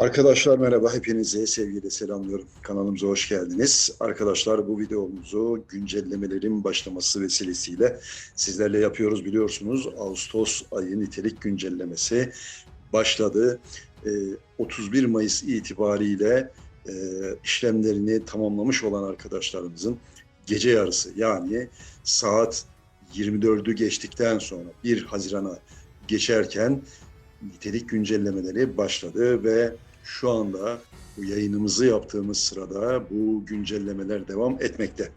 Arkadaşlar merhaba, hepinize sevgiyle selamlıyorum. Kanalımıza hoş geldiniz. Arkadaşlar bu videomuzu güncellemelerin başlaması vesilesiyle sizlerle yapıyoruz biliyorsunuz. Ağustos ayı nitelik güncellemesi başladı. Ee, 31 Mayıs itibariyle e, işlemlerini tamamlamış olan arkadaşlarımızın gece yarısı yani saat 24'ü geçtikten sonra 1 Haziran'a geçerken nitelik güncellemeleri başladı ve şu anda bu yayınımızı yaptığımız sırada bu güncellemeler devam etmekte.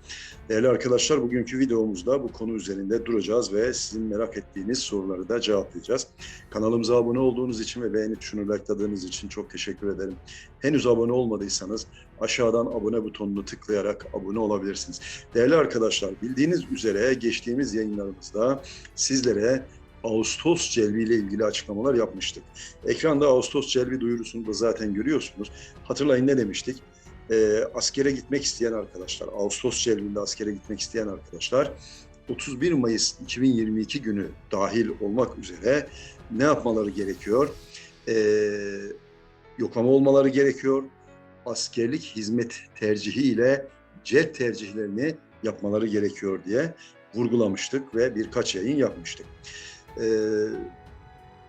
Değerli arkadaşlar bugünkü videomuzda bu konu üzerinde duracağız ve sizin merak ettiğiniz soruları da cevaplayacağız. Kanalımıza abone olduğunuz için ve beğenip şunu likeladığınız için çok teşekkür ederim. Henüz abone olmadıysanız aşağıdan abone butonunu tıklayarak abone olabilirsiniz. Değerli arkadaşlar bildiğiniz üzere geçtiğimiz yayınlarımızda sizlere Ağustos celbi ile ilgili açıklamalar yapmıştık. Ekranda Ağustos celbi duyurusunu da zaten görüyorsunuz. Hatırlayın ne demiştik? Ee, askere gitmek isteyen arkadaşlar, Ağustos celbinde askere gitmek isteyen arkadaşlar 31 Mayıs 2022 günü dahil olmak üzere ne yapmaları gerekiyor? Ee, yoklama olmaları gerekiyor. Askerlik hizmet tercihi ile cet tercihlerini yapmaları gerekiyor diye vurgulamıştık ve birkaç yayın yapmıştık. Ee,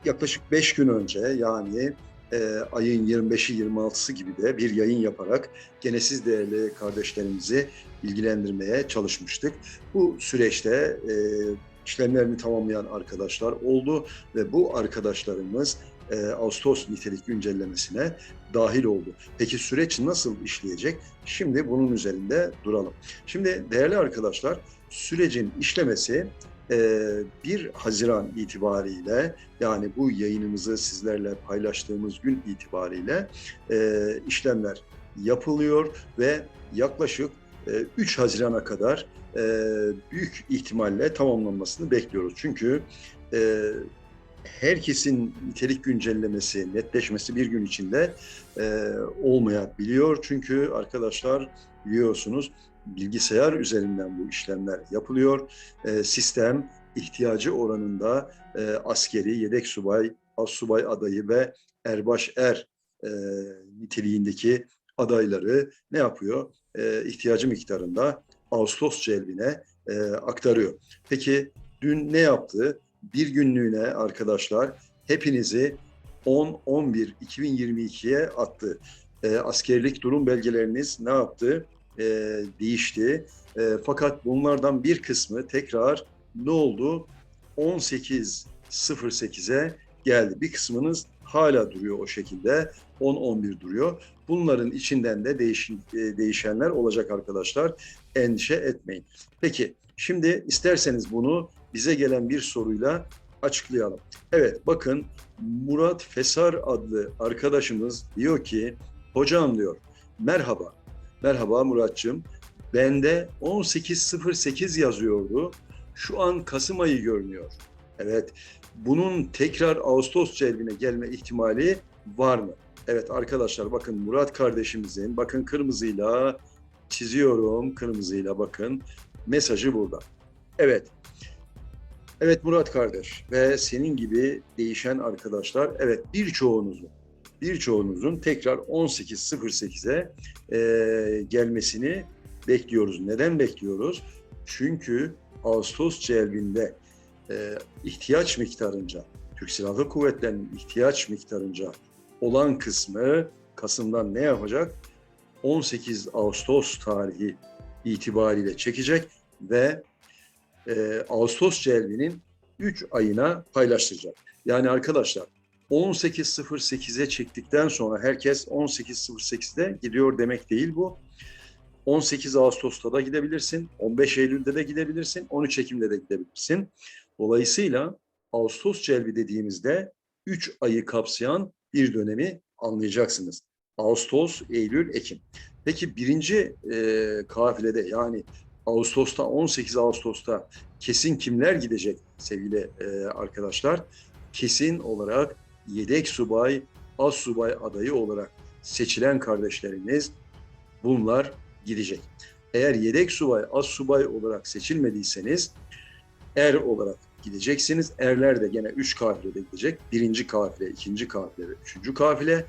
yaklaşık 5 gün önce yani e, ayın 25'i 26'sı gibi de bir yayın yaparak gene siz değerli kardeşlerimizi bilgilendirmeye çalışmıştık. Bu süreçte e, işlemlerini tamamlayan arkadaşlar oldu ve bu arkadaşlarımız e, Ağustos nitelik güncellemesine dahil oldu. Peki süreç nasıl işleyecek? Şimdi bunun üzerinde duralım. Şimdi değerli arkadaşlar sürecin işlemesi 1 Haziran itibariyle yani bu yayınımızı sizlerle paylaştığımız gün itibariyle işlemler yapılıyor ve yaklaşık 3 Haziran'a kadar büyük ihtimalle tamamlanmasını bekliyoruz. Çünkü herkesin nitelik güncellemesi, netleşmesi bir gün içinde olmayabiliyor. Çünkü arkadaşlar biliyorsunuz bilgisayar üzerinden bu işlemler yapılıyor. E, sistem ihtiyacı oranında e, askeri, yedek subay, az subay adayı ve erbaş er e, niteliğindeki adayları ne yapıyor? E, ihtiyacı miktarında Ağustos celbine e, aktarıyor. Peki dün ne yaptı? Bir günlüğüne arkadaşlar hepinizi 10-11-2022'ye attı. E, askerlik durum belgeleriniz ne yaptı? E, değişti. E, fakat bunlardan bir kısmı tekrar ne oldu? 18.08'e geldi. Bir kısmınız hala duruyor o şekilde. 10-11 duruyor. Bunların içinden de değişin, e, değişenler olacak arkadaşlar. Endişe etmeyin. Peki şimdi isterseniz bunu bize gelen bir soruyla açıklayalım. Evet bakın Murat Fesar adlı arkadaşımız diyor ki hocam diyor merhaba Merhaba Muratçım. Bende 18.08 yazıyordu. Şu an Kasım ayı görünüyor. Evet. Bunun tekrar Ağustos celbine gelme ihtimali var mı? Evet arkadaşlar bakın Murat kardeşimizin bakın kırmızıyla çiziyorum kırmızıyla bakın mesajı burada. Evet. Evet Murat kardeş ve senin gibi değişen arkadaşlar evet birçoğunuzun birçoğunuzun tekrar 18.08'e e, gelmesini bekliyoruz. Neden bekliyoruz? Çünkü Ağustos celbinde e, ihtiyaç miktarınca, Türk Silahlı Kuvvetleri'nin ihtiyaç miktarınca olan kısmı Kasım'dan ne yapacak? 18 Ağustos tarihi itibariyle çekecek ve e, Ağustos celbinin 3 ayına paylaştıracak. Yani arkadaşlar 18.08'e çektikten sonra herkes 18.08'de gidiyor demek değil bu. 18 Ağustos'ta da gidebilirsin, 15 Eylül'de de gidebilirsin, 13 Ekim'de de gidebilirsin. Dolayısıyla Ağustos celbi dediğimizde 3 ayı kapsayan bir dönemi anlayacaksınız. Ağustos, Eylül, Ekim. Peki birinci e, kafilede yani Ağustos'ta 18 Ağustos'ta kesin kimler gidecek sevgili e, arkadaşlar? Kesin olarak yedek subay, az subay adayı olarak seçilen kardeşlerimiz bunlar gidecek. Eğer yedek subay, az subay olarak seçilmediyseniz er olarak gideceksiniz. Erler de gene üç kafilede gidecek. Birinci kafile, ikinci kafile ve üçüncü kafile.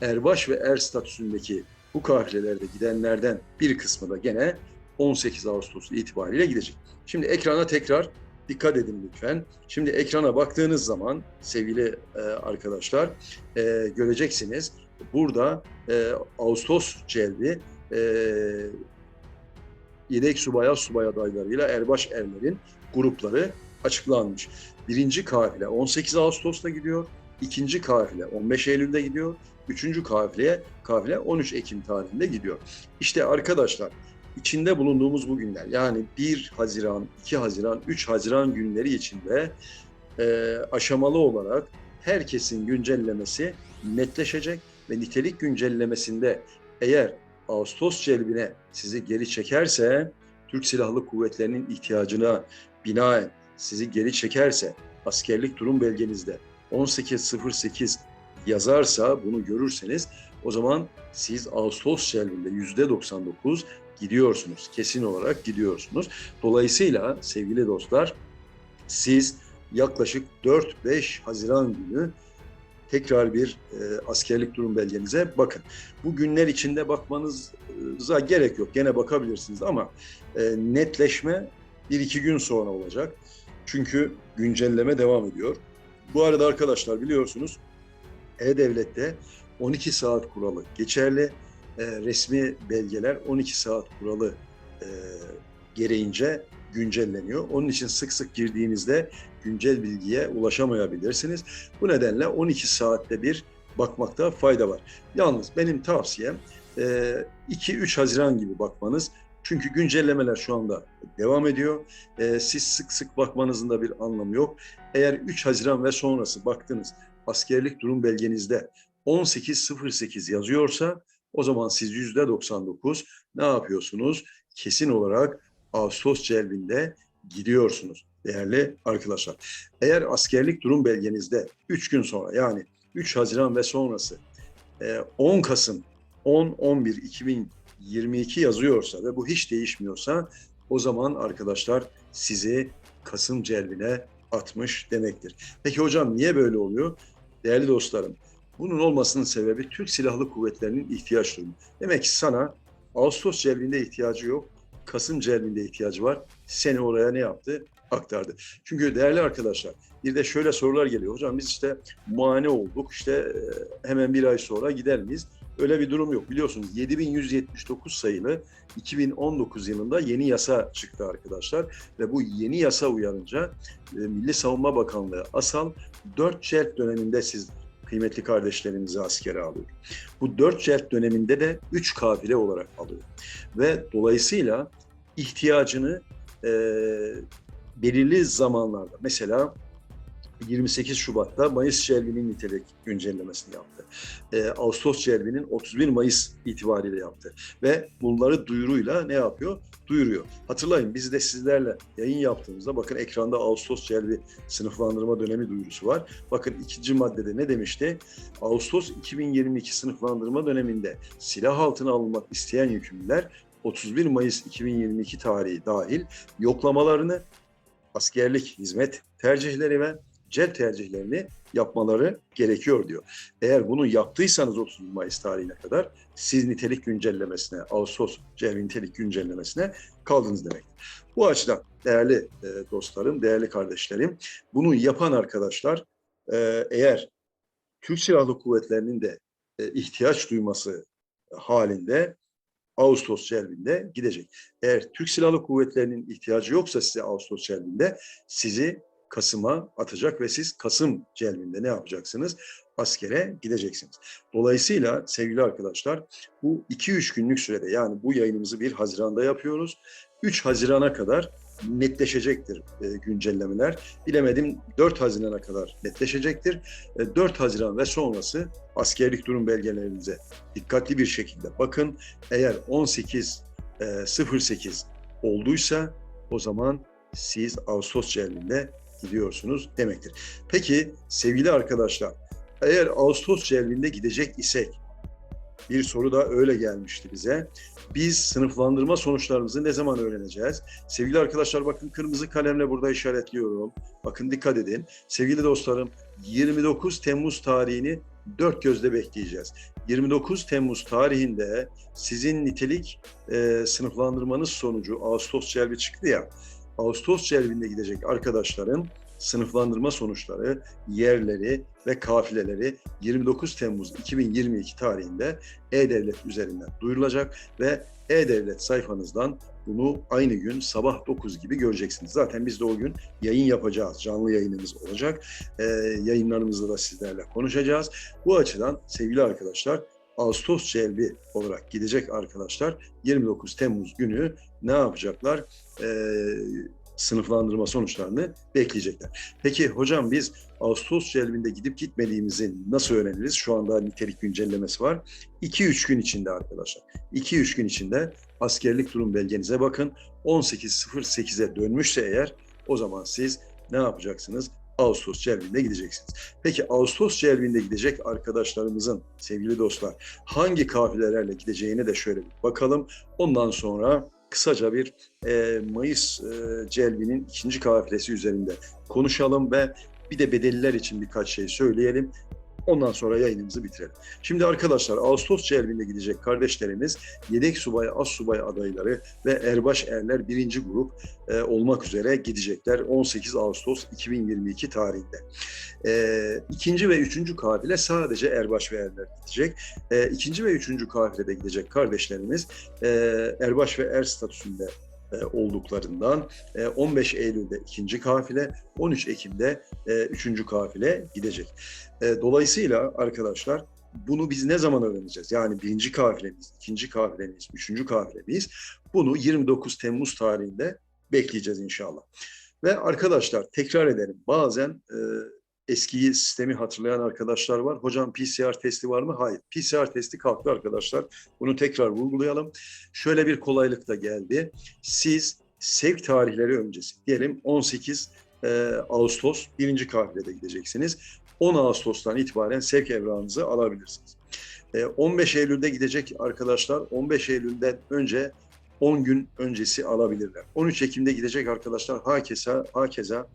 erbaş ve er statüsündeki bu kafilelerde gidenlerden bir kısmı da gene 18 Ağustos itibariyle gidecek. Şimdi ekrana tekrar dikkat edin lütfen. Şimdi ekrana baktığınız zaman sevgili e, arkadaşlar e, göreceksiniz. Burada e, Ağustos celbi e, yedek subaya subay adaylarıyla erbaş erlerin grupları açıklanmış. Birinci kafile 18 Ağustos'ta gidiyor. ikinci kafile 15 Eylül'de gidiyor. Üçüncü kafile, kafile 13 Ekim tarihinde gidiyor. İşte arkadaşlar içinde bulunduğumuz bu günler. Yani 1 Haziran, 2 Haziran, 3 Haziran günleri içinde e, aşamalı olarak herkesin güncellemesi netleşecek ve nitelik güncellemesinde eğer Ağustos celbine sizi geri çekerse Türk Silahlı Kuvvetleri'nin ihtiyacına binaen sizi geri çekerse askerlik durum belgenizde 1808 yazarsa bunu görürseniz o zaman siz Ağustos celbinde yüzde 99 gidiyorsunuz. Kesin olarak gidiyorsunuz. Dolayısıyla sevgili dostlar siz yaklaşık 4-5 Haziran günü tekrar bir e, askerlik durum belgenize bakın. Bu günler içinde bakmanıza gerek yok. Gene bakabilirsiniz ama e, netleşme bir iki gün sonra olacak. Çünkü güncelleme devam ediyor. Bu arada arkadaşlar biliyorsunuz E-Devlet'te 12 saat kuralı geçerli. E, resmi belgeler 12 saat kuralı e, gereğince güncelleniyor. Onun için sık sık girdiğinizde güncel bilgiye ulaşamayabilirsiniz. Bu nedenle 12 saatte bir bakmakta fayda var. Yalnız benim tavsiyem 2-3 Haziran gibi bakmanız. Çünkü güncellemeler şu anda devam ediyor. E, Siz sık sık bakmanızın da bir anlamı yok. Eğer 3 Haziran ve sonrası baktınız askerlik durum belgenizde 18.08 yazıyorsa o zaman siz %99 ne yapıyorsunuz? Kesin olarak Ağustos celbinde gidiyorsunuz değerli arkadaşlar. Eğer askerlik durum belgenizde 3 gün sonra yani 3 Haziran ve sonrası e, 10 Kasım 10-11 2022 yazıyorsa ve bu hiç değişmiyorsa o zaman arkadaşlar sizi Kasım celbine atmış demektir. Peki hocam niye böyle oluyor? Değerli dostlarım, bunun olmasının sebebi Türk Silahlı Kuvvetleri'nin ihtiyaç durumu. Demek ki sana Ağustos celbinde ihtiyacı yok, Kasım celbinde ihtiyacı var. Seni oraya ne yaptı? Aktardı. Çünkü değerli arkadaşlar bir de şöyle sorular geliyor. Hocam biz işte muayene olduk işte e, hemen bir ay sonra gider miyiz? Öyle bir durum yok. Biliyorsunuz 7179 sayılı 2019 yılında yeni yasa çıktı arkadaşlar. Ve bu yeni yasa uyanınca e, Milli Savunma Bakanlığı asal 4 celp döneminde siz kıymetli kardeşlerimizi askere alıyor. Bu 4 celp döneminde de 3 kafile olarak alıyor. Ve dolayısıyla ihtiyacını e, belirli zamanlarda mesela 28 Şubat'ta Mayıs celbinin nitelik güncellemesini yaptı. Ee, Ağustos celbinin 31 Mayıs itibariyle yaptı. Ve bunları duyuruyla ne yapıyor? Duyuruyor. Hatırlayın biz de sizlerle yayın yaptığımızda bakın ekranda Ağustos celbi sınıflandırma dönemi duyurusu var. Bakın ikinci maddede ne demişti? Ağustos 2022 sınıflandırma döneminde silah altına alınmak isteyen yükümlüler 31 Mayıs 2022 tarihi dahil yoklamalarını askerlik hizmet tercihleri ve cel tercihlerini yapmaları gerekiyor diyor. Eğer bunu yaptıysanız 30 Mayıs tarihine kadar siz nitelik güncellemesine, Ağustos cel nitelik güncellemesine kaldınız demek. Bu açıdan değerli e, dostlarım, değerli kardeşlerim, bunu yapan arkadaşlar e, eğer Türk Silahlı Kuvvetleri'nin de e, ihtiyaç duyması halinde Ağustos celbinde gidecek. Eğer Türk Silahlı Kuvvetleri'nin ihtiyacı yoksa size Ağustos celbinde sizi Kasım'a atacak ve siz Kasım celbinde ne yapacaksınız? Askere gideceksiniz. Dolayısıyla sevgili arkadaşlar bu 2-3 günlük sürede yani bu yayınımızı 1 Haziran'da yapıyoruz. 3 Haziran'a kadar netleşecektir e, güncellemeler. Bilemedim 4 Haziran'a kadar netleşecektir. E, 4 Haziran ve sonrası askerlik durum belgelerinize dikkatli bir şekilde bakın. Eğer 18 e, 08 olduysa o zaman siz Ağustos celbinde gidiyorsunuz demektir. Peki sevgili arkadaşlar eğer Ağustos celbinde gidecek isek bir soru da öyle gelmişti bize. Biz sınıflandırma sonuçlarımızı ne zaman öğreneceğiz? Sevgili arkadaşlar bakın kırmızı kalemle burada işaretliyorum. Bakın dikkat edin. Sevgili dostlarım 29 Temmuz tarihini dört gözle bekleyeceğiz. 29 Temmuz tarihinde sizin nitelik e, sınıflandırmanız sonucu Ağustos celbi çıktı ya. Ağustos celbinde gidecek arkadaşların sınıflandırma sonuçları, yerleri ve kafileleri 29 Temmuz 2022 tarihinde E-Devlet üzerinden duyurulacak ve E-Devlet sayfanızdan bunu aynı gün sabah 9 gibi göreceksiniz. Zaten biz de o gün yayın yapacağız. Canlı yayınımız olacak. Ee, yayınlarımızda da sizlerle konuşacağız. Bu açıdan sevgili arkadaşlar Ağustos celbi olarak gidecek arkadaşlar 29 Temmuz günü ne yapacaklar? Ee, sınıflandırma sonuçlarını bekleyecekler. Peki hocam biz Ağustos celbinde gidip gitmediğimizi nasıl öğreniriz? Şu anda nitelik güncellemesi var. 2-3 gün içinde arkadaşlar. 2-3 gün içinde askerlik durum belgenize bakın. 18.08'e dönmüşse eğer o zaman siz ne yapacaksınız? Ağustos celbinde gideceksiniz. Peki Ağustos celbinde gidecek arkadaşlarımızın sevgili dostlar hangi kafilelerle gideceğine de şöyle bir bakalım. Ondan sonra kısaca bir e, Mayıs e, celbinin ikinci kafilesi üzerinde konuşalım ve bir de bedelliler için birkaç şey söyleyelim. Ondan sonra yayınımızı bitirelim. Şimdi arkadaşlar Ağustos celbinde gidecek kardeşlerimiz yedek subay, az subay adayları ve erbaş erler birinci grup e, olmak üzere gidecekler 18 Ağustos 2022 tarihinde. E, ikinci ve üçüncü kafile sadece erbaş ve erler gidecek. E, ikinci ve üçüncü kafilede gidecek kardeşlerimiz e, erbaş ve er statüsünde olduklarından e, 15 Eylül'de ikinci kafile, 13 Ekim'de e, üçüncü kafile gidecek. E, dolayısıyla arkadaşlar bunu biz ne zaman öğreneceğiz? Yani birinci kafilemiz, ikinci kafilemiz, üçüncü kafilemiz bunu 29 Temmuz tarihinde bekleyeceğiz inşallah. Ve arkadaşlar tekrar edelim bazen e, eski sistemi hatırlayan arkadaşlar var. Hocam PCR testi var mı? Hayır. PCR testi kalktı arkadaşlar. Bunu tekrar vurgulayalım. Şöyle bir kolaylık da geldi. Siz sevk tarihleri öncesi diyelim 18 e, Ağustos birinci kafilede gideceksiniz. 10 Ağustos'tan itibaren sevk evrağınızı alabilirsiniz. E, 15 Eylül'de gidecek arkadaşlar 15 Eylül'den önce 10 gün öncesi alabilirler. 13 Ekim'de gidecek arkadaşlar hakeza, hakeza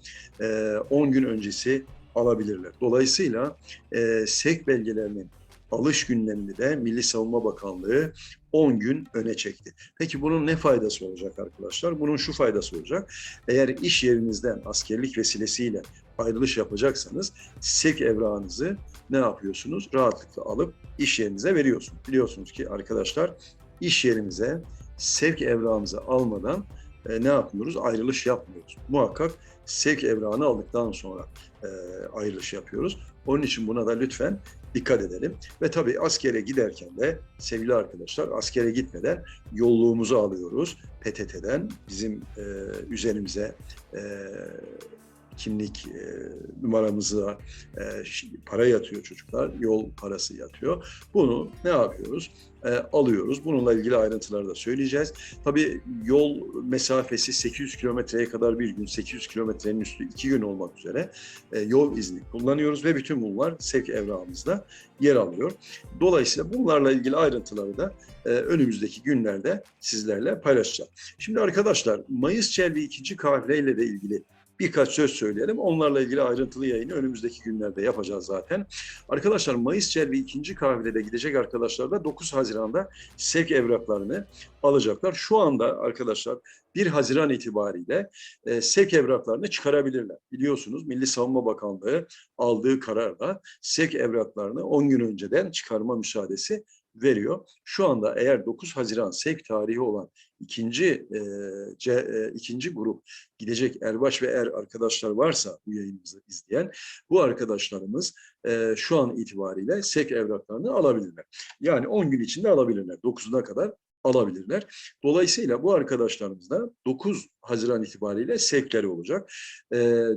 e, 10 gün öncesi alabilirler. Dolayısıyla e, SEK belgelerinin alış günlerini de Milli Savunma Bakanlığı 10 gün öne çekti. Peki bunun ne faydası olacak arkadaşlar? Bunun şu faydası olacak. Eğer iş yerinizden askerlik vesilesiyle ayrılış yapacaksanız SEK evrağınızı ne yapıyorsunuz? Rahatlıkla alıp iş yerinize veriyorsunuz. Biliyorsunuz ki arkadaşlar iş yerimize sevk evrağımızı almadan e, ne yapmıyoruz? Ayrılış yapmıyoruz. Muhakkak sevk evrağını aldıktan sonra e, ayrılış yapıyoruz. Onun için buna da lütfen dikkat edelim. Ve tabii askere giderken de sevgili arkadaşlar askere gitmeden yolluğumuzu alıyoruz. PTT'den bizim e, üzerimize e, kimlik e, numaramıza e, para yatıyor çocuklar, yol parası yatıyor. Bunu ne yapıyoruz? E, alıyoruz. Bununla ilgili ayrıntıları da söyleyeceğiz. Tabii yol mesafesi 800 kilometreye kadar bir gün, 800 kilometrenin üstü iki gün olmak üzere e, yol izni kullanıyoruz ve bütün bunlar sevk evrağımızda yer alıyor. Dolayısıyla bunlarla ilgili ayrıntıları da e, önümüzdeki günlerde sizlerle paylaşacağım. Şimdi arkadaşlar Mayıs Çelvi ikinci kahveyle de ilgili birkaç söz söyleyelim. Onlarla ilgili ayrıntılı yayını önümüzdeki günlerde yapacağız zaten. Arkadaşlar Mayıs Celbi ikinci kahvede gidecek arkadaşlar da 9 Haziran'da sevk evraklarını alacaklar. Şu anda arkadaşlar 1 Haziran itibariyle e, sevk evraklarını çıkarabilirler. Biliyorsunuz Milli Savunma Bakanlığı aldığı kararla sevk evraklarını 10 gün önceden çıkarma müsaadesi veriyor. Şu anda eğer 9 Haziran sevk tarihi olan ikinci e, C, e, ikinci grup gidecek erbaş ve er arkadaşlar varsa bu yayınımızı izleyen bu arkadaşlarımız e, şu an itibariyle sevk evraklarını alabilirler. Yani 10 gün içinde alabilirler. 9'una kadar alabilirler. Dolayısıyla bu arkadaşlarımız da 9 Haziran itibariyle sevkleri olacak. E,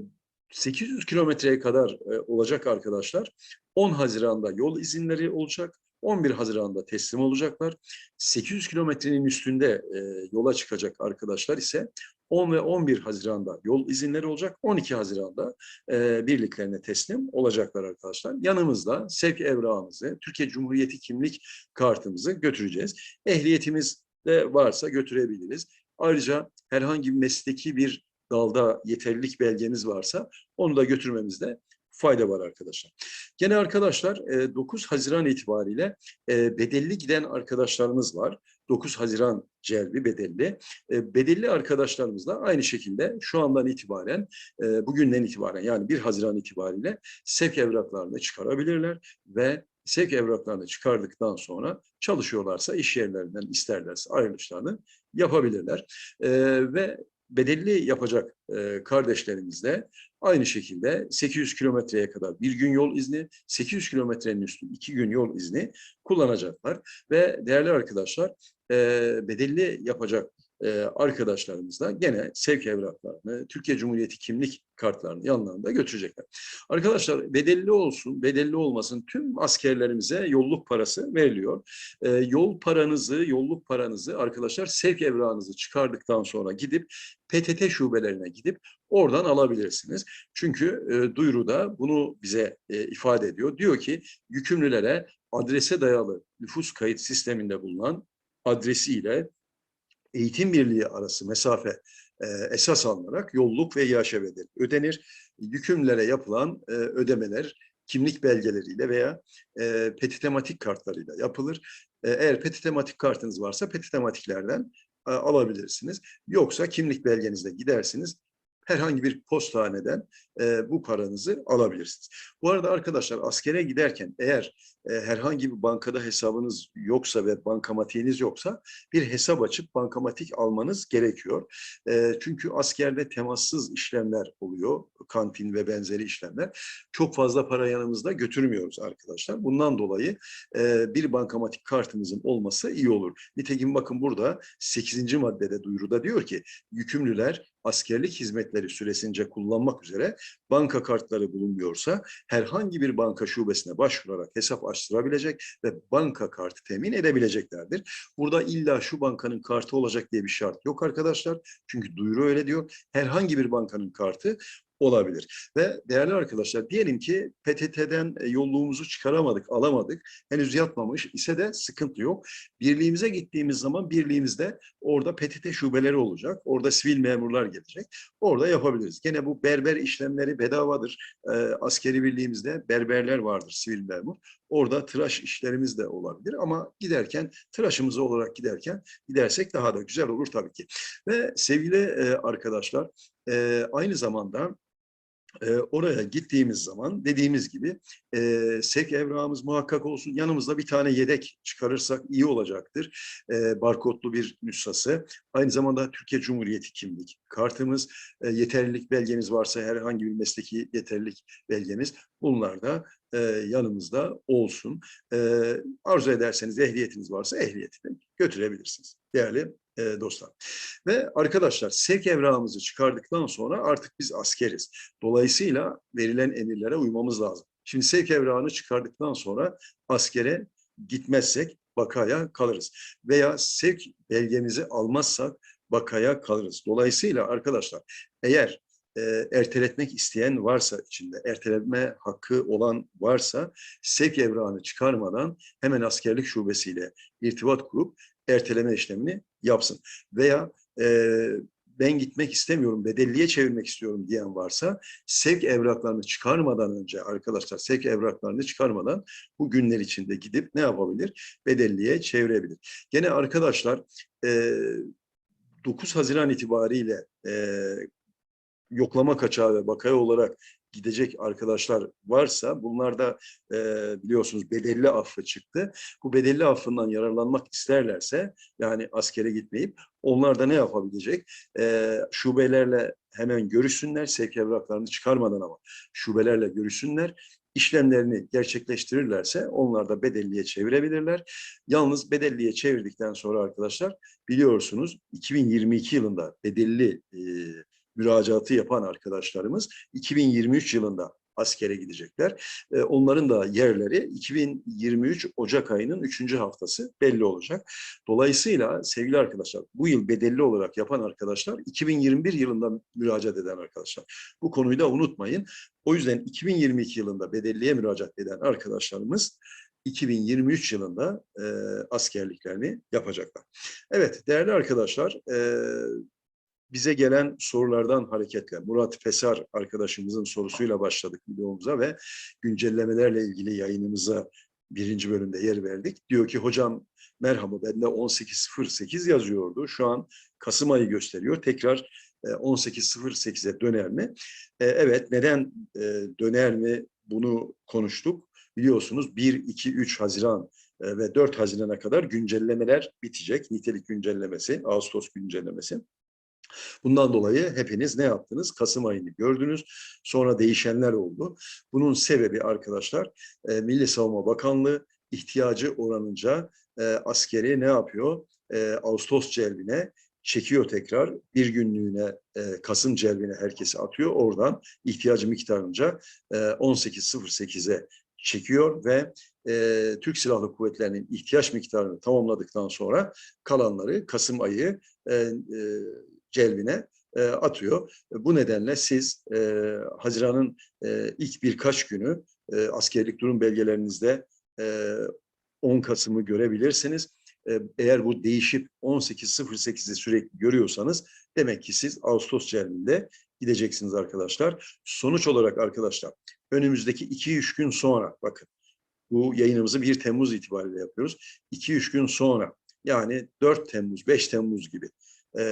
800 kilometreye kadar e, olacak arkadaşlar. 10 Haziran'da yol izinleri olacak. 11 Haziran'da teslim olacaklar. 800 kilometrenin üstünde e, yola çıkacak arkadaşlar ise 10 ve 11 Haziran'da yol izinleri olacak. 12 Haziran'da e, birliklerine teslim olacaklar arkadaşlar. Yanımızda sevk evrağımızı, Türkiye Cumhuriyeti kimlik kartımızı götüreceğiz. Ehliyetimiz de varsa götürebiliriz. Ayrıca herhangi mesleki bir dalda yeterlilik belgeniz varsa onu da götürmemizde fayda var arkadaşlar. Gene arkadaşlar e, 9 Haziran itibariyle e, bedelli giden arkadaşlarımız var. 9 Haziran celbi bedelli. E, bedelli arkadaşlarımız da aynı şekilde şu andan itibaren, e, bugünden itibaren yani 1 Haziran itibariyle sevk evraklarını çıkarabilirler ve sevk evraklarını çıkardıktan sonra çalışıyorlarsa iş yerlerinden isterlerse ayrılışlarını yapabilirler. E, ve bedelli yapacak e, kardeşlerimiz de aynı şekilde 800 kilometreye kadar bir gün yol izni, 800 kilometrenin üstü iki gün yol izni kullanacaklar. Ve değerli arkadaşlar bedelli yapacak e, arkadaşlarımız da gene sevk evraklarını, Türkiye Cumhuriyeti kimlik kartlarını yanlarında götürecekler. Arkadaşlar bedelli olsun, bedelli olmasın tüm askerlerimize yolluk parası veriliyor. E, yol paranızı, yolluk paranızı arkadaşlar sevk evrağınızı çıkardıktan sonra gidip PTT şubelerine gidip oradan alabilirsiniz. Çünkü e, duyuruda bunu bize e, ifade ediyor. Diyor ki yükümlülere adrese dayalı nüfus kayıt sisteminde bulunan adresiyle eğitim birliği arası mesafe e, esas alınarak yolluk ve yaşa bedeli ödenir. Yükümlülere yapılan e, ödemeler kimlik belgeleriyle veya e, petitematik kartlarıyla yapılır. E, eğer petitematik kartınız varsa petitematiklerden e, alabilirsiniz. Yoksa kimlik belgenizle gidersiniz. Herhangi bir postaneden e, bu paranızı alabilirsiniz. Bu arada arkadaşlar askere giderken eğer e, herhangi bir bankada hesabınız yoksa ve bankamatiğiniz yoksa bir hesap açıp bankamatik almanız gerekiyor. E, çünkü askerde temassız işlemler oluyor, kantin ve benzeri işlemler. Çok fazla para yanımızda götürmüyoruz arkadaşlar. Bundan dolayı e, bir bankamatik kartımızın olması iyi olur. Nitekim bakın burada 8. maddede duyuruda diyor ki yükümlüler askerlik hizmetleri süresince kullanmak üzere banka kartları bulunmuyorsa herhangi bir banka şubesine başvurarak hesap açtırabilecek ve banka kartı temin edebileceklerdir. Burada illa şu bankanın kartı olacak diye bir şart yok arkadaşlar. Çünkü duyuru öyle diyor. Herhangi bir bankanın kartı olabilir. Ve değerli arkadaşlar diyelim ki PTT'den e, yolluğumuzu çıkaramadık, alamadık. Henüz yatmamış ise de sıkıntı yok. Birliğimize gittiğimiz zaman birliğimizde orada PTT şubeleri olacak. Orada sivil memurlar gelecek. Orada yapabiliriz. Gene bu berber işlemleri bedavadır. E, askeri birliğimizde berberler vardır sivil memur. Orada tıraş işlerimiz de olabilir ama giderken tıraşımızı olarak giderken gidersek daha da güzel olur tabii ki. Ve sevgili e, arkadaşlar e, aynı zamanda e, oraya gittiğimiz zaman dediğimiz gibi e, SEK evrağımız muhakkak olsun. Yanımızda bir tane yedek çıkarırsak iyi olacaktır. E, barkodlu bir nüshası. Aynı zamanda Türkiye Cumhuriyeti kimlik kartımız, e, yeterlilik belgeniz varsa herhangi bir mesleki yeterlilik belgeniz bunlar da e, yanımızda olsun. E, arzu ederseniz ehliyetiniz varsa ehliyetini götürebilirsiniz. Değerli e, dostlar. Ve arkadaşlar sevk evrağımızı çıkardıktan sonra artık biz askeriz. Dolayısıyla verilen emirlere uymamız lazım. Şimdi sevk evrağını çıkardıktan sonra askere gitmezsek bakaya kalırız. Veya sevk belgemizi almazsak bakaya kalırız. Dolayısıyla arkadaşlar eğer e, erteletmek isteyen varsa içinde, erteleme hakkı olan varsa sevk evrağını çıkarmadan hemen askerlik şubesiyle irtibat kurup erteleme işlemini yapsın. Veya e, ben gitmek istemiyorum, bedelliye çevirmek istiyorum diyen varsa sevk evraklarını çıkarmadan önce arkadaşlar sevk evraklarını çıkarmadan bu günler içinde gidip ne yapabilir? Bedelliye çevirebilir. Gene arkadaşlar e, 9 Haziran itibariyle e, yoklama kaçağı ve bakaya olarak gidecek arkadaşlar varsa bunlarda e, biliyorsunuz bedelli affı çıktı. Bu bedelli affından yararlanmak isterlerse yani askere gitmeyip onlar da ne yapabilecek? E, şubelerle hemen görüşsünler sevk evraklarını çıkarmadan ama şubelerle görüşsünler işlemlerini gerçekleştirirlerse onlar da bedelliye çevirebilirler. Yalnız bedelliye çevirdikten sonra arkadaşlar biliyorsunuz 2022 yılında bedelli e, müracaatı yapan arkadaşlarımız 2023 yılında askere gidecekler. E, onların da yerleri 2023 Ocak ayının 3. haftası belli olacak. Dolayısıyla sevgili arkadaşlar bu yıl bedelli olarak yapan arkadaşlar 2021 yılında müracaat eden arkadaşlar. Bu konuyu da unutmayın. O yüzden 2022 yılında bedelliye müracaat eden arkadaşlarımız 2023 yılında e, askerliklerini yapacaklar. Evet değerli arkadaşlar e, bize gelen sorulardan hareketle Murat Fesar arkadaşımızın sorusuyla başladık videomuza ve güncellemelerle ilgili yayınımıza birinci bölümde yer verdik. Diyor ki hocam merhaba bende 18.08 yazıyordu. Şu an Kasım ayı gösteriyor. Tekrar e, 18.08'e döner mi? E, Evet neden e, döner mi bunu konuştuk. Biliyorsunuz 1, 2, 3 Haziran e, ve 4 Haziran'a kadar güncellemeler bitecek. Nitelik güncellemesi, Ağustos güncellemesi. Bundan dolayı hepiniz ne yaptınız? Kasım ayını gördünüz. Sonra değişenler oldu. Bunun sebebi arkadaşlar e, Milli Savunma Bakanlığı ihtiyacı oranınca e, askeri ne yapıyor? E, Ağustos celbine çekiyor tekrar. Bir günlüğüne Kasım celbine herkesi atıyor. Oradan ihtiyacı miktarınca e, 18.08'e çekiyor ve e, Türk Silahlı Kuvvetleri'nin ihtiyaç miktarını tamamladıktan sonra kalanları Kasım ayı e, e, celbine e, atıyor. Bu nedenle siz e, Haziran'ın e, ilk birkaç günü e, askerlik durum belgelerinizde e, 10 Kasım'ı görebilirsiniz. E, eğer bu değişip 18.08'i sürekli görüyorsanız demek ki siz Ağustos celbinde gideceksiniz arkadaşlar. Sonuç olarak arkadaşlar önümüzdeki 2-3 gün sonra bakın bu yayınımızı 1 Temmuz itibariyle yapıyoruz. 2-3 gün sonra yani 4 Temmuz, 5 Temmuz gibi e,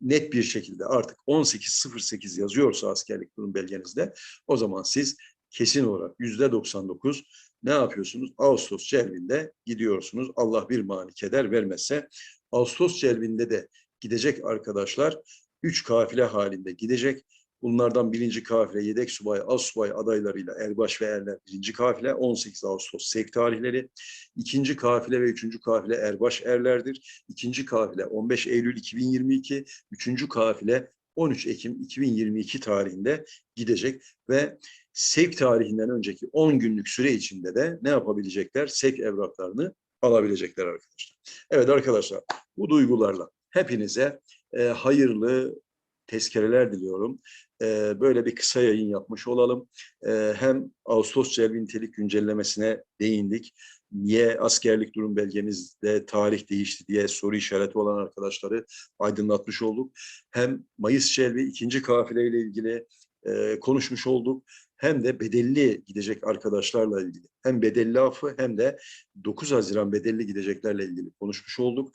net bir şekilde artık 18.08 yazıyorsa askerlik durum belgenizde o zaman siz kesin olarak yüzde 99 ne yapıyorsunuz? Ağustos celbinde gidiyorsunuz. Allah bir mani keder vermezse Ağustos celbinde de gidecek arkadaşlar 3 kafile halinde gidecek. Bunlardan birinci kafile yedek subay, az subay adaylarıyla erbaş ve erler birinci kafile 18 Ağustos sevk tarihleri. İkinci kafile ve üçüncü kafile erbaş erlerdir. İkinci kafile 15 Eylül 2022, üçüncü kafile 13 Ekim 2022 tarihinde gidecek ve sevk tarihinden önceki 10 günlük süre içinde de ne yapabilecekler? Sevk evraklarını alabilecekler arkadaşlar. Evet arkadaşlar bu duygularla hepinize e, hayırlı tezkereler diliyorum. E, böyle bir kısa yayın yapmış olalım. E, hem Ağustos celbi nitelik güncellemesine değindik. Niye askerlik durum belgemizde tarih değişti diye soru işareti olan arkadaşları aydınlatmış olduk. Hem Mayıs celbi ikinci kafileyle ilgili e, konuşmuş olduk. Hem de bedelli gidecek arkadaşlarla ilgili. Hem bedelli affı hem de 9 Haziran bedelli gideceklerle ilgili konuşmuş olduk.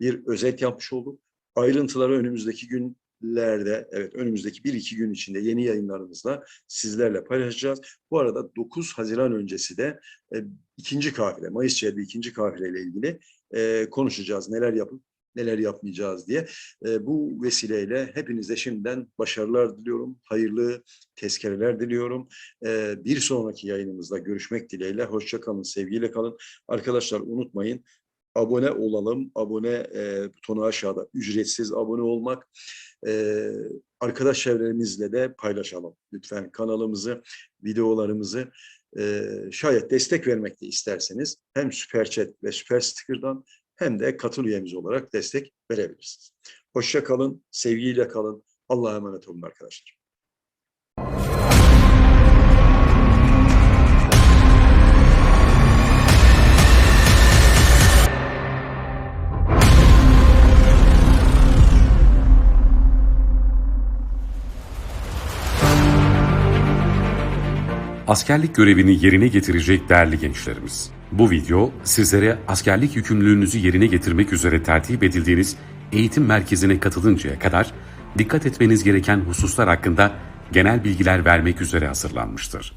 Bir özet yapmış olduk. Ayrıntıları önümüzdeki günlerde, evet önümüzdeki bir iki gün içinde yeni yayınlarımızla sizlerle paylaşacağız. Bu arada 9 Haziran öncesi de e, ikinci kafile, Mayıs celbi ikinci kafileyle ilgili e, konuşacağız. Neler yapıp neler yapmayacağız diye. E, bu vesileyle hepinize şimdiden başarılar diliyorum. Hayırlı tezkereler diliyorum. E, bir sonraki yayınımızda görüşmek dileğiyle. Hoşça kalın, sevgiyle kalın. Arkadaşlar unutmayın abone olalım. Abone e, butonu aşağıda. Ücretsiz abone olmak. E, arkadaş çevremizle de paylaşalım. Lütfen kanalımızı, videolarımızı e, şayet destek vermek de isterseniz hem Süper Chat ve Süper Sticker'dan hem de katıl üyemiz olarak destek verebilirsiniz. Hoşça kalın, sevgiyle kalın. Allah'a emanet olun arkadaşlar. Askerlik görevini yerine getirecek değerli gençlerimiz. Bu video sizlere askerlik yükümlülüğünüzü yerine getirmek üzere tertip edildiğiniz eğitim merkezine katılıncaya kadar dikkat etmeniz gereken hususlar hakkında genel bilgiler vermek üzere hazırlanmıştır.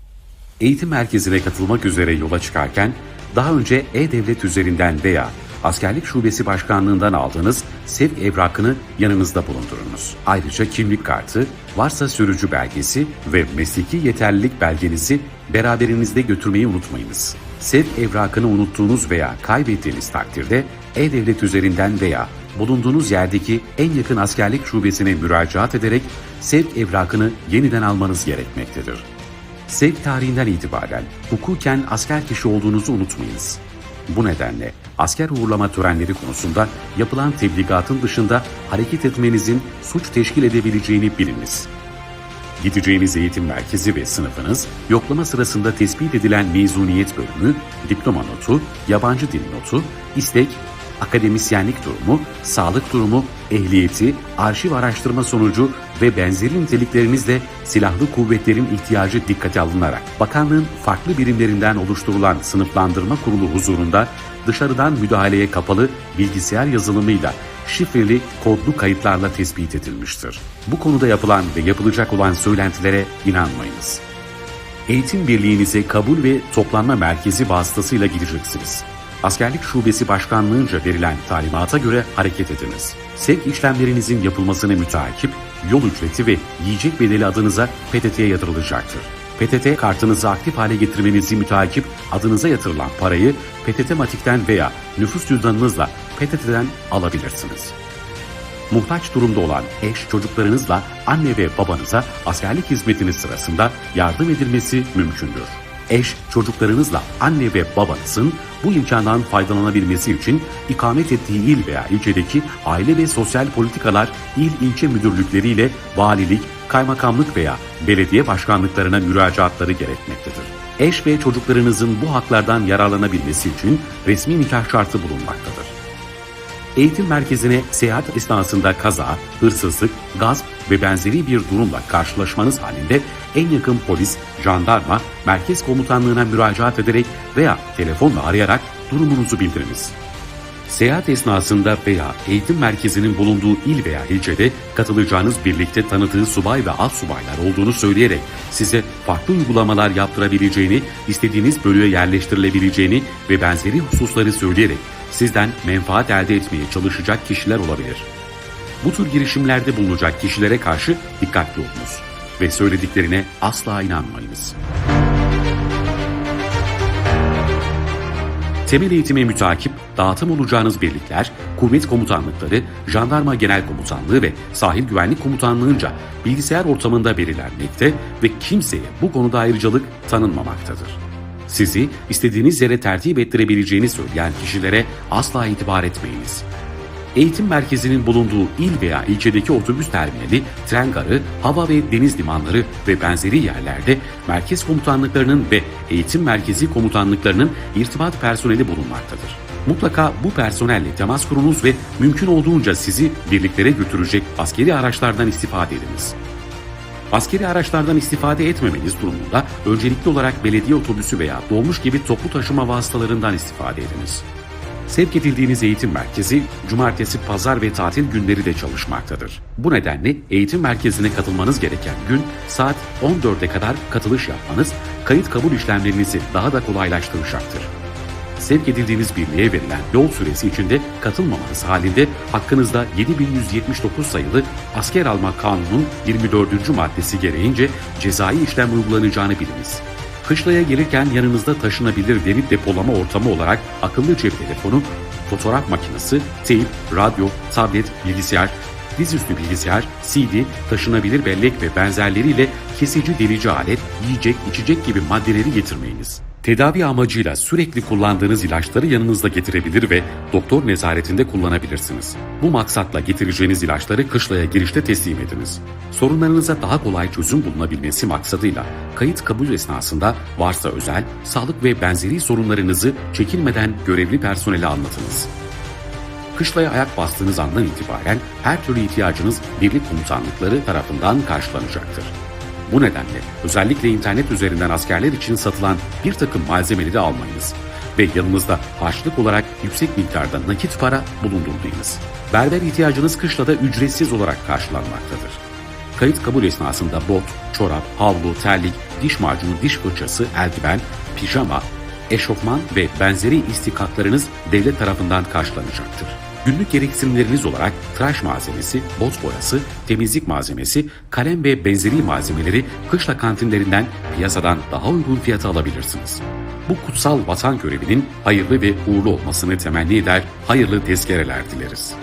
Eğitim merkezine katılmak üzere yola çıkarken daha önce E-Devlet üzerinden veya askerlik şubesi başkanlığından aldığınız sevk evrakını yanınızda bulundurunuz. Ayrıca kimlik kartı, varsa sürücü belgesi ve mesleki yeterlilik belgenizi beraberinizde götürmeyi unutmayınız. Sevk evrakını unuttuğunuz veya kaybettiğiniz takdirde E-Devlet üzerinden veya bulunduğunuz yerdeki en yakın askerlik şubesine müracaat ederek sevk evrakını yeniden almanız gerekmektedir. Sevk tarihinden itibaren hukuken asker kişi olduğunuzu unutmayınız. Bu nedenle asker uğurlama törenleri konusunda yapılan tebligatın dışında hareket etmenizin suç teşkil edebileceğini biliniz. Gideceğiniz eğitim merkezi ve sınıfınız, yoklama sırasında tespit edilen mezuniyet bölümü, diploma notu, yabancı dil notu, istek, akademisyenlik durumu, sağlık durumu, ehliyeti, arşiv araştırma sonucu ve benzeri niteliklerinizle silahlı kuvvetlerin ihtiyacı dikkate alınarak bakanlığın farklı birimlerinden oluşturulan sınıflandırma kurulu huzurunda dışarıdan müdahaleye kapalı bilgisayar yazılımıyla şifreli kodlu kayıtlarla tespit edilmiştir. Bu konuda yapılan ve yapılacak olan söylentilere inanmayınız. Eğitim birliğinize kabul ve toplanma merkezi vasıtasıyla gideceksiniz. Askerlik Şubesi Başkanlığınca verilen talimata göre hareket ediniz. Sevk işlemlerinizin yapılmasını müteakip, yol ücreti ve yiyecek bedeli adınıza PTT'ye yatırılacaktır. PTT kartınızı aktif hale getirmenizi müteakip adınıza yatırılan parayı PTT Matik'ten veya nüfus cüzdanınızla PTT'den alabilirsiniz. Muhtaç durumda olan eş çocuklarınızla anne ve babanıza askerlik hizmetiniz sırasında yardım edilmesi mümkündür. Eş çocuklarınızla anne ve babanızın bu imkandan faydalanabilmesi için ikamet ettiği il veya ilçedeki aile ve sosyal politikalar il ilçe müdürlükleriyle valilik, kaymakamlık veya belediye başkanlıklarına müracaatları gerekmektedir. Eş ve çocuklarınızın bu haklardan yararlanabilmesi için resmi nikah şartı bulunmaktadır. Eğitim merkezine seyahat esnasında kaza, hırsızlık, gasp ve benzeri bir durumla karşılaşmanız halinde en yakın polis, jandarma, merkez komutanlığına müracaat ederek veya telefonla arayarak durumunuzu bildiriniz. Seyahat esnasında veya eğitim merkezinin bulunduğu il veya ilçede katılacağınız birlikte tanıdığı subay ve alt subaylar olduğunu söyleyerek size farklı uygulamalar yaptırabileceğini, istediğiniz bölüye yerleştirilebileceğini ve benzeri hususları söyleyerek sizden menfaat elde etmeye çalışacak kişiler olabilir. Bu tür girişimlerde bulunacak kişilere karşı dikkatli olunuz ve söylediklerine asla inanmayınız. Temel eğitime mütakip dağıtım olacağınız birlikler, kuvvet komutanlıkları, jandarma genel komutanlığı ve sahil güvenlik komutanlığınca bilgisayar ortamında belirlenmekte ve kimseye bu konuda ayrıcalık tanınmamaktadır. Sizi istediğiniz yere tertip ettirebileceğini söyleyen kişilere asla itibar etmeyiniz. Eğitim merkezinin bulunduğu il veya ilçedeki otobüs terminali, tren garı, hava ve deniz limanları ve benzeri yerlerde merkez komutanlıklarının ve eğitim merkezi komutanlıklarının irtibat personeli bulunmaktadır. Mutlaka bu personelle temas kurunuz ve mümkün olduğunca sizi birliklere götürecek askeri araçlardan istifade ediniz. Askeri araçlardan istifade etmemeniz durumunda öncelikli olarak belediye otobüsü veya dolmuş gibi toplu taşıma vasıtalarından istifade ediniz. Sevk edildiğiniz eğitim merkezi cumartesi, pazar ve tatil günleri de çalışmaktadır. Bu nedenle eğitim merkezine katılmanız gereken gün saat 14'e kadar katılış yapmanız kayıt kabul işlemlerinizi daha da kolaylaştıracaktır. Sevk edildiğiniz birliğe verilen yol süresi içinde katılmamanız halinde hakkınızda 7179 sayılı asker alma kanunun 24. maddesi gereğince cezai işlem uygulanacağını biliniz. Kışlaya gelirken yanınızda taşınabilir deri depolama ortamı olarak akıllı cep telefonu, fotoğraf makinesi, teyp, radyo, tablet, bilgisayar, dizüstü bilgisayar, CD, taşınabilir bellek ve benzerleriyle kesici delici alet, yiyecek, içecek gibi maddeleri getirmeyiniz. Tedavi amacıyla sürekli kullandığınız ilaçları yanınızda getirebilir ve doktor nezaretinde kullanabilirsiniz. Bu maksatla getireceğiniz ilaçları kışlaya girişte teslim ediniz. Sorunlarınıza daha kolay çözüm bulunabilmesi maksadıyla kayıt kabul esnasında varsa özel, sağlık ve benzeri sorunlarınızı çekinmeden görevli personele anlatınız. Kışlaya ayak bastığınız andan itibaren her türlü ihtiyacınız birlik komutanlıkları tarafından karşılanacaktır. Bu nedenle özellikle internet üzerinden askerler için satılan bir takım malzemeleri almayınız ve yanınızda harçlık olarak yüksek miktarda nakit para bulundurduğunuz. Berber ihtiyacınız kışlada ücretsiz olarak karşılanmaktadır. Kayıt kabul esnasında bot, çorap, havlu, terlik, diş macunu, diş fırçası, eldiven, pijama, eşofman ve benzeri istikaklarınız devlet tarafından karşılanacaktır. Günlük gereksinimleriniz olarak tıraş malzemesi, bot boyası, temizlik malzemesi, kalem ve benzeri malzemeleri kışla kantinlerinden piyasadan daha uygun fiyata alabilirsiniz. Bu kutsal vatan görevinin hayırlı ve uğurlu olmasını temenni eder, hayırlı tezkereler dileriz.